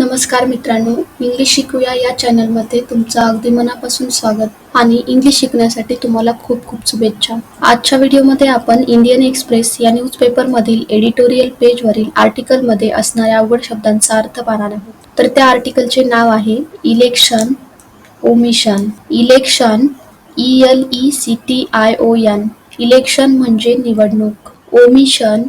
नमस्कार मित्रांनो इंग्लिश शिकूया या चॅनलमध्ये तुमचं अगदी मनापासून स्वागत आणि इंग्लिश शिकण्यासाठी तुम्हाला खूप खूप शुभेच्छा. आजच्या व्हिडिओमध्ये आपण इंडियन एक्सप्रेस या न्यूजपेपरमधील एडिटोरियल पेजवरील आर्टिकलमध्ये असणाऱ्या अवघड शब्दांचा अर्थ पाहणार आहोत. तर त्या आर्टिकलचे नाव आहे election omission election E L E C T I O N election म्हणजे निवडणूक. Omission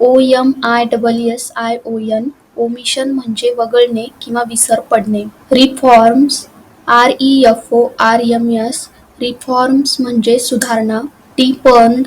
O M I double S I O N omission म्हणजे वगळणे किंवा विसर पडणे. Reforms R E F O R M S reforms म्हणजे सुधारणा. Deepened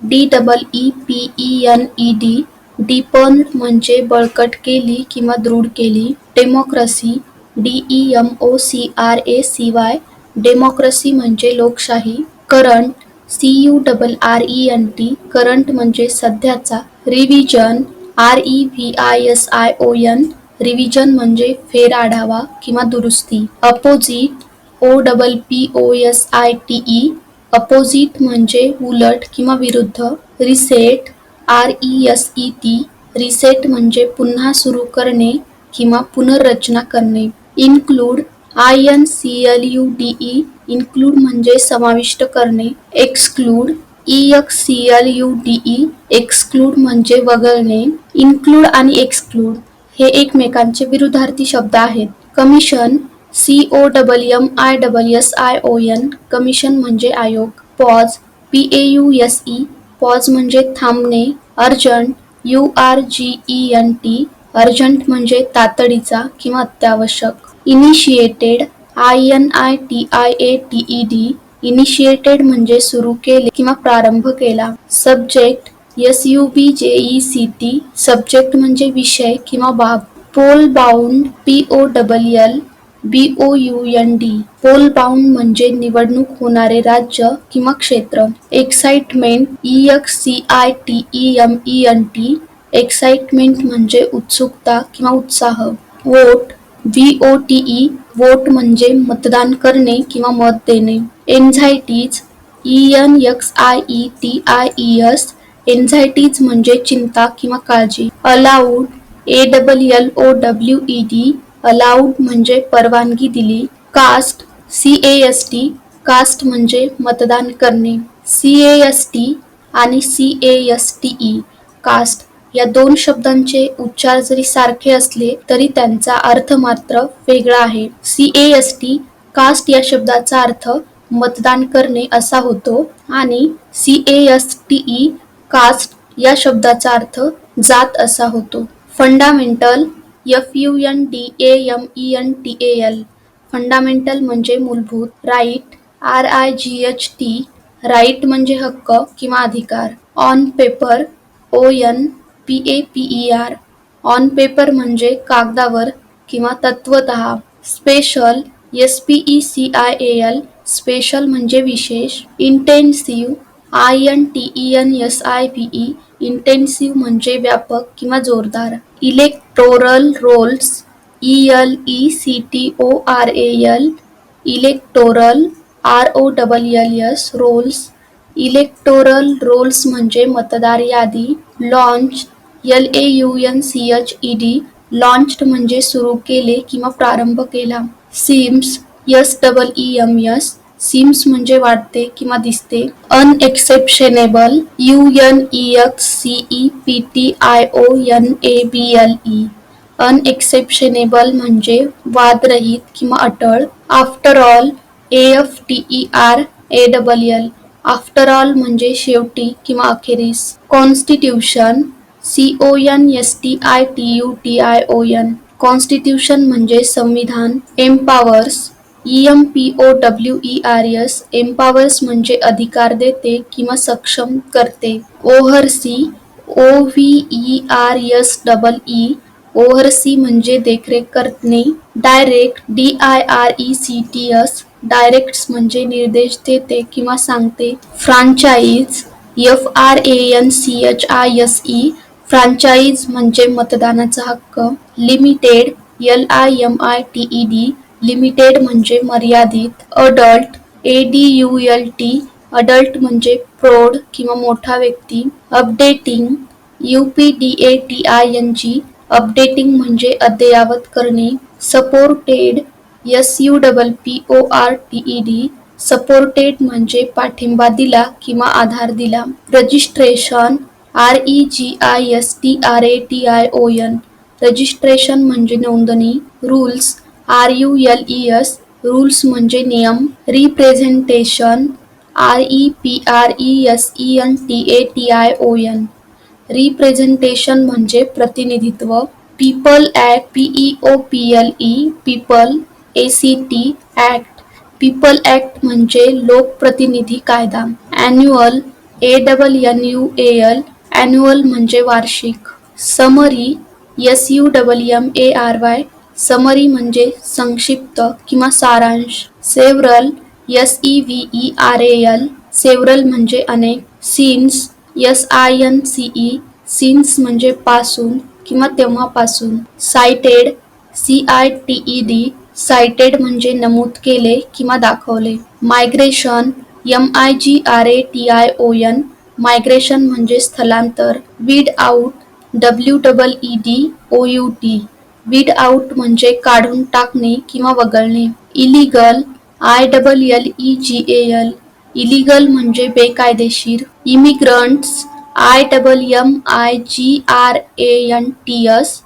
D double E P E N E D deepened म्हणजे बळकट केली किंवा दृढ केली. Democracy D E M O C R A C Y democracy म्हणजे लोकशाही. Current C U double R E N T current म्हणजे सध्याचा. Revision R E V I S I O N revision म्हणजे फेर आढावा किंवा दुरुस्ती. Opposite O double P O S I T E opposite म्हणजे उलट किंवा विरुद्ध. Reset R E S E T reset म्हणजे पुन्हा सुरू करणे किंवा पुनर्रचना करणे. Include I N C L U D E include म्हणजे समाविष्ट करणे. Exclude E X C L U D E exclude म्हणजे वगळणे इन्क्लूड आणि एक्सक्लूड हे एकमेकांचे विरुद्धार्थी शब्द आहेत. Commission C O double M I double S I O N commission म्हणजे आयोग pause P A U S E pause म्हणजे थांबणे urgent U R G E N T urgent म्हणजे तातडीचा किंवा अत्यावश्यक. Initiated I N I T I A T E D initiated म्हणजे सुरू केले किंवा प्रारंभ केला. Subject S U B J E C T subject म्हणजे विषय किंवा बाब. Poll bound P O double L B O U N D poll bound म्हणजे निवडणूक होणारे राज्य किंवा क्षेत्र. Excitement E X C I T E M E N T excitement म्हणजे उत्सुकता किंवा उत्साह. Vote V O T E vote म्हणजे मतदान करणे किंवा मत देणे. Anxieties E N X I E T I E S anxieties म्हणजे चिंता किंवा काळजी. Allowed A double L O W E D allowed म्हणजे परवानगी दिली. Cast C A S T cast म्हणजे मतदान करणे. सी ए एस टी आणि C A S T E caste या दोन शब्दांचे उच्चार जरी सारखे असले तरी त्यांचा अर्थ मात्र वेगळा आहे. C A S T cast या शब्दाचा अर्थ मतदान करणे असा होतो आणि C A S T E caste या शब्दाचा अर्थ जात असा होतो. Fundamental F U N D A M E N T A L fundamental म्हणजे मूलभूत right R I G H T right म्हणजे हक्क किंवा अधिकार. On paper O N P A P E R on paper म्हणजे कागदावर किंवा तत्वत. Special S P E C I A L special म्हणजे विशेष. Intensive I N T E N S I P E intensive म्हणजे व्यापक किंवा जोरदार. Electoral rolls E L E C T O R A L electoral R O double L S rolls electoral rolls म्हणजे मतदार यादी launch L A U N C H E D launched म्हणजे सुरू केले किंवा प्रारंभ केला. Seems S double E M S seems म्हणजे वाढते किंवा दिसते. Unexceptionable U N E X C E P T I O N A B L E unexceptionable म्हणजे वादरहित किंवा अटळ. After all A F T E R A double L after all म्हणजे शेवटी किंवा अखेरीस. Constitution C O N S T I T U T I O N constitution म्हणजे संविधान empowers E M P O W E R S empowers म्हणजे अधिकार देते किंवा सक्षम करते. Oversee O V E R S double E oversee म्हणजे देखरेख करणे. Direct D I R E C T S direct म्हणजे निर्देश देते किंवा सांगते. Franchise F R A N C H I S E franchise म्हणजे मतदानाचा हक्क. Limited L I M I T E D limited म्हणजे मर्यादित adult A D U L T adult म्हणजे प्रौढ किंवा मोठा व्यक्ती. Updating U P D A T I N G updating म्हणजे अद्ययावत करणे. Supported S U double P O R T E D supported म्हणजे पाठिंबा दिला किंवा आधार दिला. Registration R E G I S T R A T I O N registration म्हणजे नोंदणी rules R U L E S rules म्हणजे नियम representation R E P R E S E N T A T I O N representation म्हणजे प्रतिनिधित्व people act P E O P L E people A C T act people act म्हणजे लोकप्रतिनिधी कायदा. Annual A double N U A L annual म्हणजे वार्षिक. Summary S U double M A R Y summary म्हणजे संक्षिप्त किंवा सारांश. Several S E V E R A L several म्हणजे अनेक. Since S I N C E since म्हणजे पासून किंवा तेव्हापासून. Cited C I T E D cited म्हणजे नमूद केले किंवा दाखवले. Migration M I G R A T I O N migration म्हणजे स्थलांतर. Weed out W double E D O U T weed out म्हणजे काढून टाकणे किंवा वगळणे. Illegal I double L E G A L illegal म्हणजे बेकायदेशीर. Immigrants I double M I G R A N T S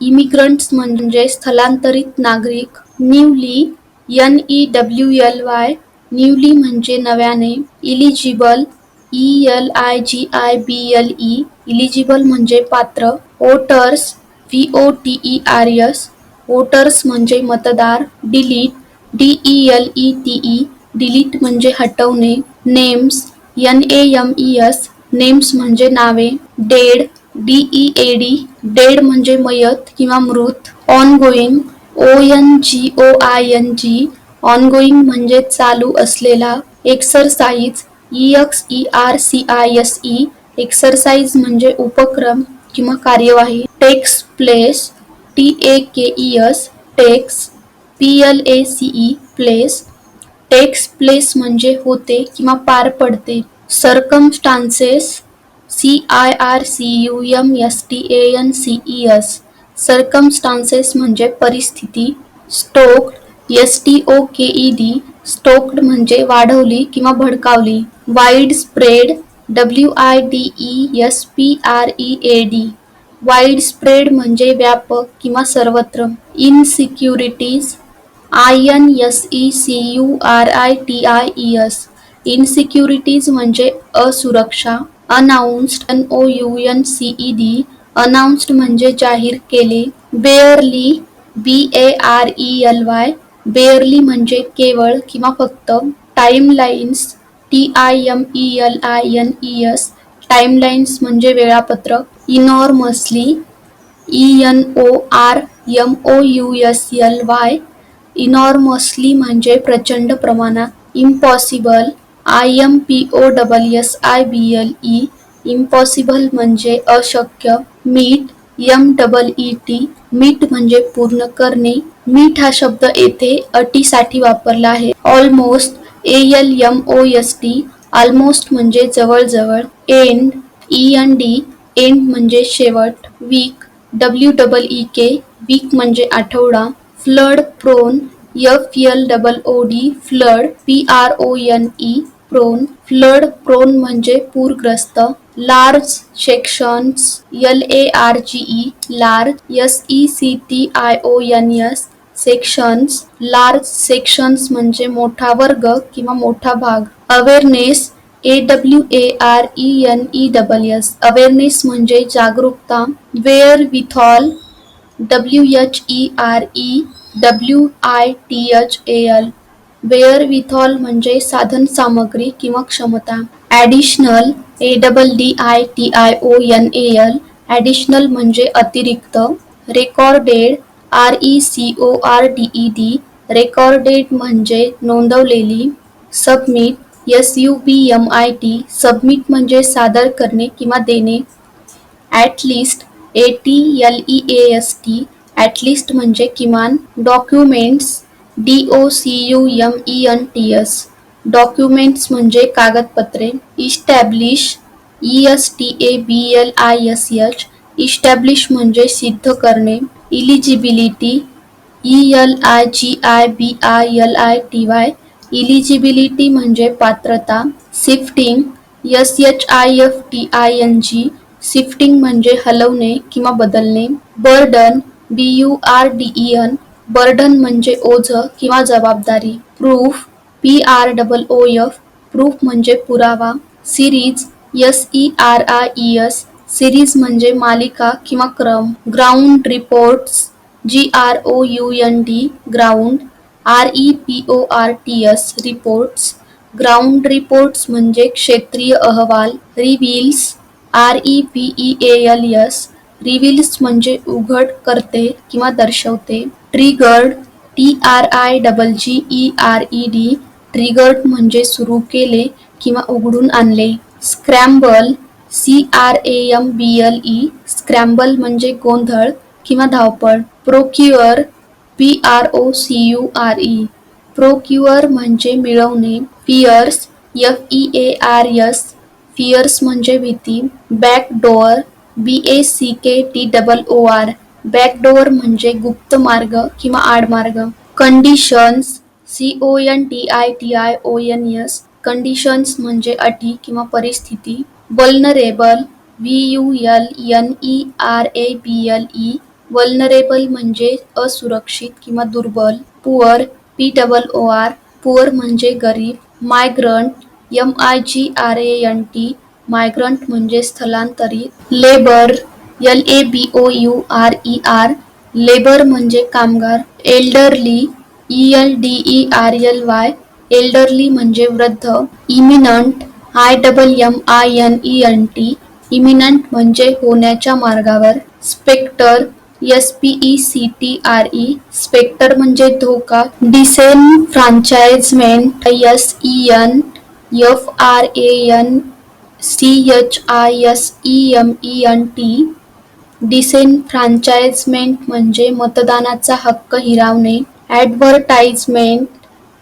immigrants म्हणजे स्थलांतरित नागरिक. Newly N E W L Y newly म्हणजे नव्याने. Eligible E L I G I B L E eligible म्हणजे पात्र. Voters V O T E R S voters म्हणजे मतदार delete D E L E T E delete म्हणजे हटवणे. Names N A M E S names म्हणजे नावे. Dead D E A D dead म्हणजे मयत किंवा मृत. On going O N G O I N G on going म्हणजे चालू असलेला. Exercise E X E R C I S E exercise म्हणजे उपक्रम किंवा कार्यवाही. Takes place T A K E S takes P L A C E place takes place म्हणजे होते किंवा पार पडते. Circumstances C I R C U M S T A N C E S circumstances म्हणजे परिस्थिती. Stoked S T O K E D stoked म्हणजे वाढवली किंवा भडकावली. Widespread W I D E S P R E A D widespread म्हणजे व्यापक किंवा सर्वत्र. Insecurities I N S E C U R I T I E S insecurities म्हणजे असुरक्षा announced N O U N C E D announced म्हणजे जाहीर केले. Barely B A R E L Y barely म्हणजे केवळ किंवा फक्त timelines T I M E L I N E S timelines म्हणजे वेळापत्रक. Enormously E N O R M O U S L Y enormously म्हणजे प्रचंड प्रमाणात. Impossible I M P O double S I B L E impossible म्हणजे अशक्य. Meet M double E T meet म्हणजे पूर्ण करणे. मीट हा शब्द येथे अटीसाठी वापरला आहे. Almost A L M O S T almost म्हणजे जवळजवळ end E N D end म्हणजे शेवट week W double E K week म्हणजे आठवडा flood prone F L double O D flood P R O N E prone flood prone म्हणजे पूरग्रस्त large sections L A R G E large S E C T I O N S sections large sections म्हणजे मोठा वर्ग किंवा मोठा भाग. Awareness A W A R E N E double S awareness म्हणजे जागरूकता. Wherewithal W H E R E W I T H A L wherewithal म्हणजे साधन सामग्री किंवा क्षमता. Additional A double D I T I O N A L additional म्हणजे अतिरिक्त. Recorded R E C O R D E D recorded म्हणजे नोंदवलेली submit S U B M I T submit म्हणजे सादर करणे किंवा देणे. At least A T L E A S T at least म्हणजे किमान. Documents D O C U M E N T S documents म्हणजे कागदपत्रे. Establish E S T A B L I S H establish म्हणजे सिद्ध करणे. Eligibility E L I G I B I L I T Y eligibility म्हणजे पात्रता. Shifting S H I F T I N G shifting म्हणजे हलवणे किंवा बदलणे. Burden B U R D E N burden म्हणजे ओझ किंवा जबाबदारी. Proof P R double O F proof म्हणजे पुरावा. Series S E R I E S series म्हणजे मालिका किंवा क्रम. Ground reports G R O U N D ground R E P O R T S reports. Ground reports म्हणजे क्षेत्रीय अहवाल reveals R E P E L S reveals म्हणजे उघड करते किंवा दर्शवते. Triggered T R I double G E R E D triggered म्हणजे सुरू केले किंवा उघडून आणले. Scramble C R A M B L E scramble म्हणजे गोंधळ किंवा धावपळ. Procure P R O C U R E procure म्हणजे मिळवणे fears F E A R S fears म्हणजे भीती. Backdoor B A C K T double O R backdoor म्हणजे गुप्त मार्ग किंवा आडमार्ग conditions C O N T I T I O N S conditions म्हणजे अटी किंवा परिस्थिती. Vulnerable V U L N E R A B L E vulnerable म्हणजे असुरक्षित किंवा दुर्बल poor P double O R poor म्हणजे गरीब migrant M I G R A N T migrant म्हणजे स्थलांतरित labour L A B O U R E R labour म्हणजे कामगार elderly E L D E R L Y elderly म्हणजे वृद्ध imminent I double M I N E N T imminent म्हणजे होण्याच्या मार्गावर. Spectre S P E C T R E spectre म्हणजे धोका. Disenfranchisement S E N F R A N C H I S E M E N T. Disenfranchisement म्हणजे मतदानाचा हक्क हिरावणे. Advertisement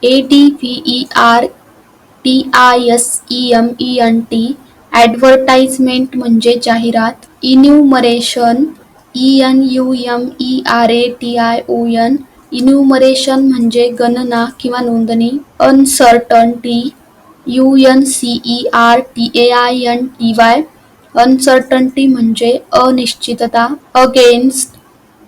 A D V E R T I S E M E N T advertisement म्हणजे जाहिरात enumeration E N U M E R A T I O N enumeration म्हणजे गणना किंवा नोंदणी uncertainty U N C E R T A I N T Y uncertainty म्हणजे अनिश्चितता against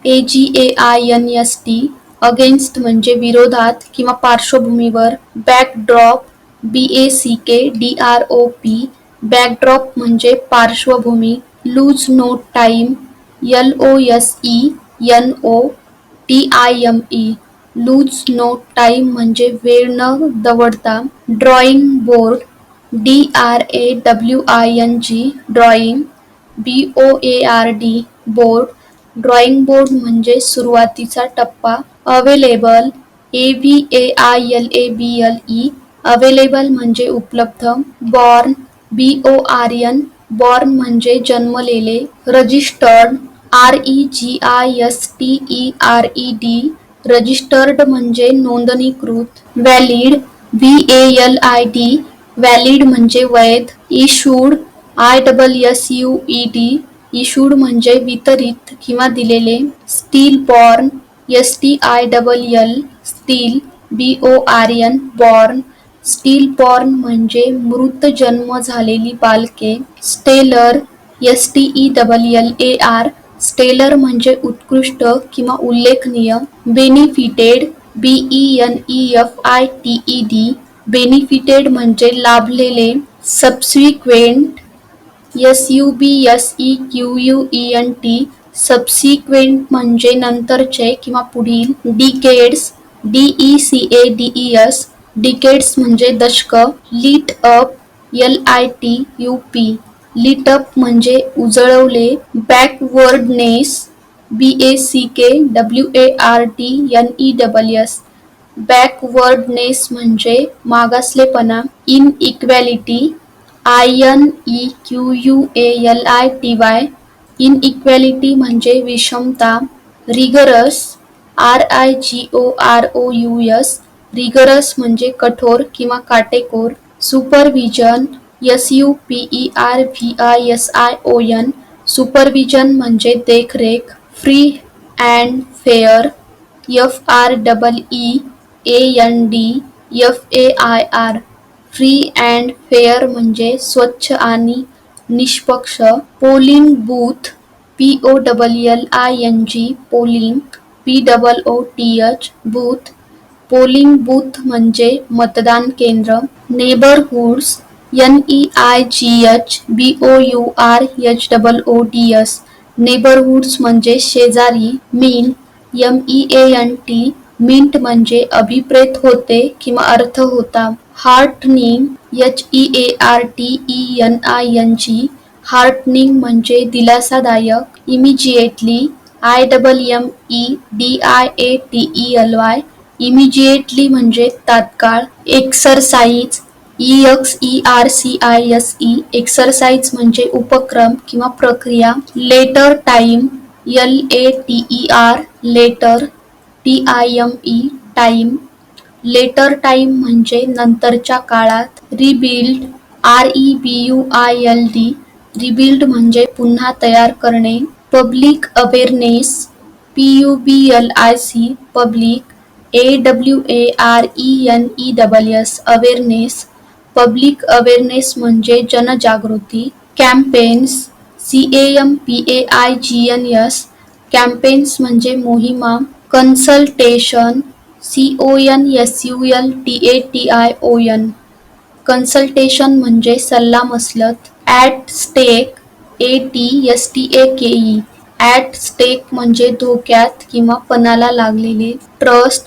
A G A I N S T against म्हणजे विरोधात किंवा पार्श्वभूमीवर backdrop B A C K D R O P backdrop म्हणजे पार्श्वभूमी lose no time L O S E N O T I M E lose no time म्हणजे वेळ न दवडता drawing board D R A W I N G drawing B O A R D board drawing board म्हणजे सुरुवातीचा टप्पा available A V A I L A B L E available म्हणजे उपलब्ध. Born B O R N born म्हणजे जन्मलेले. Registered R E G I S T E R E D registered म्हणजे नोंदणीकृत. Valid V A L I D valid म्हणजे वैध. Issued I double S U E D issued म्हणजे वितरित किंवा दिलेले. Still born S T I double L still B O R N born still born म्हणजे मृत जन्म झालेली बालके stellar S T E double L A R stellar म्हणजे उत्कृष्ट किंवा उल्लेखनीय. Benefited B E N E F I T E D benefited म्हणजे लाभलेले. Subsequent S U B S E Q U E N T subsequent म्हणजे नंतरचे किंवा पुढील. Decades D E C A D E S decades म्हणजे दशक. Lit up L I T U P lit up म्हणजे उजळवले backwardness B A C K W A R T N E double S backwardness म्हणजे मागासलेपणा inequality I N E Q U A L I T Y inequality म्हणजे विषमता rigorous R I G O R O U S rigorous म्हणजे कठोर किंवा काटेकोर supervision S U P E R V I S I O N supervision म्हणजे देखरेख free and fair F R double E A N D F A I R free and fair म्हणजे स्वच्छ आणि निष्पक्ष polling booth P O double L I N G polling P double O T H booth polling booth म्हणजे मतदान केंद्र neighbourhoods N E I G H B O U R H double O D S neighbourhoods म्हणजे शेजारी mean M E A N T meant म्हणजे अभिप्रेत होते किंवा अर्थ होता. Heartening H E A R T E N I N G heartening म्हणजे दिलासादायक immediately I double M E D I A T E L Y immediately म्हणजे तात्काळ exercise E X E R C I S E exercise म्हणजे उपक्रम किंवा प्रक्रिया later time L A T E R later T I M E time. Later time म्हणजे नंतरच्या काळात rebuild R E B U I L D rebuild म्हणजे पुन्हा तयार करणे public awareness P U B L I C public A W A R E N E double S awareness public awareness म्हणजे जनजागृती campaigns C A M P A I G N S campaigns म्हणजे मोहिमा consultation C O N S U L T A T I O N consultation म्हणजे सल्लामसलत at stake A T S T A K E at stake म्हणजे धोक्यात किंवा पणाला लागलेले trust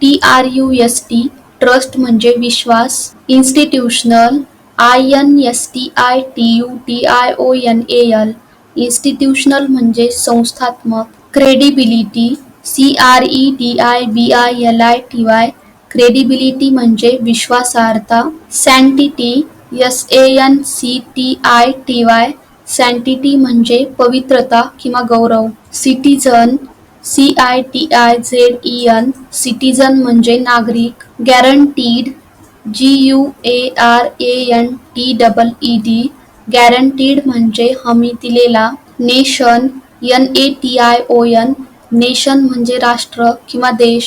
T R U S T trust म्हणजे विश्वास. Institutional I N S T I T U T I O N A L institutional म्हणजे संस्थात्मक. Credibility C R E D I B I L I T Y credibility म्हणजे विश्वासार्हता. Sanctity S A N C T I T Y sanctity म्हणजे पवित्रता किंवा गौरव. Citizen C I T I Z E N citizen म्हणजे नागरिक guaranteed G U A R A N T double E D guaranteed म्हणजे हमी दिलेला nation N A T I O N nation म्हणजे राष्ट्र किंवा देश.